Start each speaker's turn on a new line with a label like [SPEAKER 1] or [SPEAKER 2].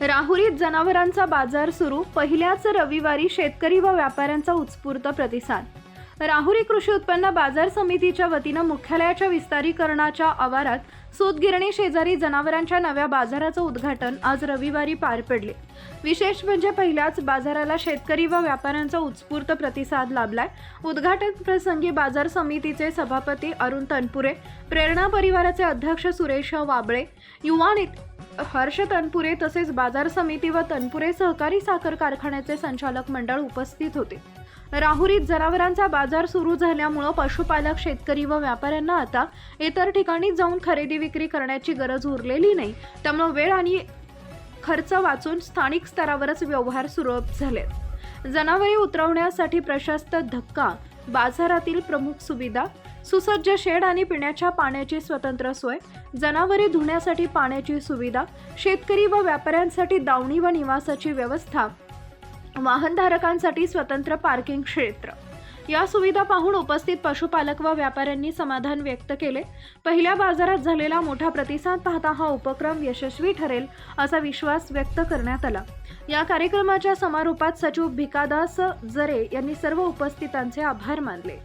[SPEAKER 1] राहुरीत जनावरांचा बाजार सुरू पहिल्याच रविवारी शेतकरी व व्यापाऱ्यांचा उत्स्फूर्त प्रतिसाद राहुरी कृषी उत्पन्न बाजार समितीच्या वतीनं मुख्यालयाच्या विस्तारीकरणाच्या आवारात सूतगिरणी शेजारी जनावरांच्या नव्या बाजाराचं उद्घाटन आज रविवारी पार पडले. विशेष म्हणजे पहिल्याच बाजाराला शेतकरी व व्यापाऱ्यांचा उत्स्फूर्त प्रतिसाद लाभलाय. उद्घाटन प्रसंगी बाजार समितीचे सभापती अरुण तनपुरे प्रेरणा परिवाराचे अध्यक्ष सुरेश वाबळे युवा हर्ष तनपुरे तसेच बाजार समिती व तनपुरे सहकारी साखर कारखान्याचे संचालक मंडळ उपस्थित होते. राहुरीत जनावरांचा बाजार सुरू झाल्यामुळं पशुपालक शेतकरी व व्यापाऱ्यांना आता इतर ठिकाणी जाऊन खरेदी विक्री करण्याची गरज उरलेली नाही. त्यामुळं वेळ आणि खर्च वाचून स्थानिक स्तरावरच व्यवहार सुरू झाले. जनावरे उतरवण्यासाठी प्रशस्त धक्का बाजारातील प्रमुख सुविधा सुसज्ज शेड आणि पिण्याच्या पाण्याची स्वतंत्र सोय जनावरे धुण्यासाठी पाण्याची सुविधा शेतकरी व व्यापाऱ्यांसाठी दावणी व निवासाची व्यवस्था वाहनधारकांसाठी स्वतंत्र पार्किंग क्षेत्र. या सुविधा पाहून उपस्थित पशुपालक व व्यापाऱ्यांनी समाधान व्यक्त केले. पहिल्या बाजारात झालेला मोठा प्रतिसाद पाहता हा उपक्रम यशस्वी ठरेल असा विश्वास व्यक्त करण्यात आला. या कार्यक्रमाच्या समारोपात सचिव भिकादास जरे यांनी सर्व उपस्थितांचे आभार मानले.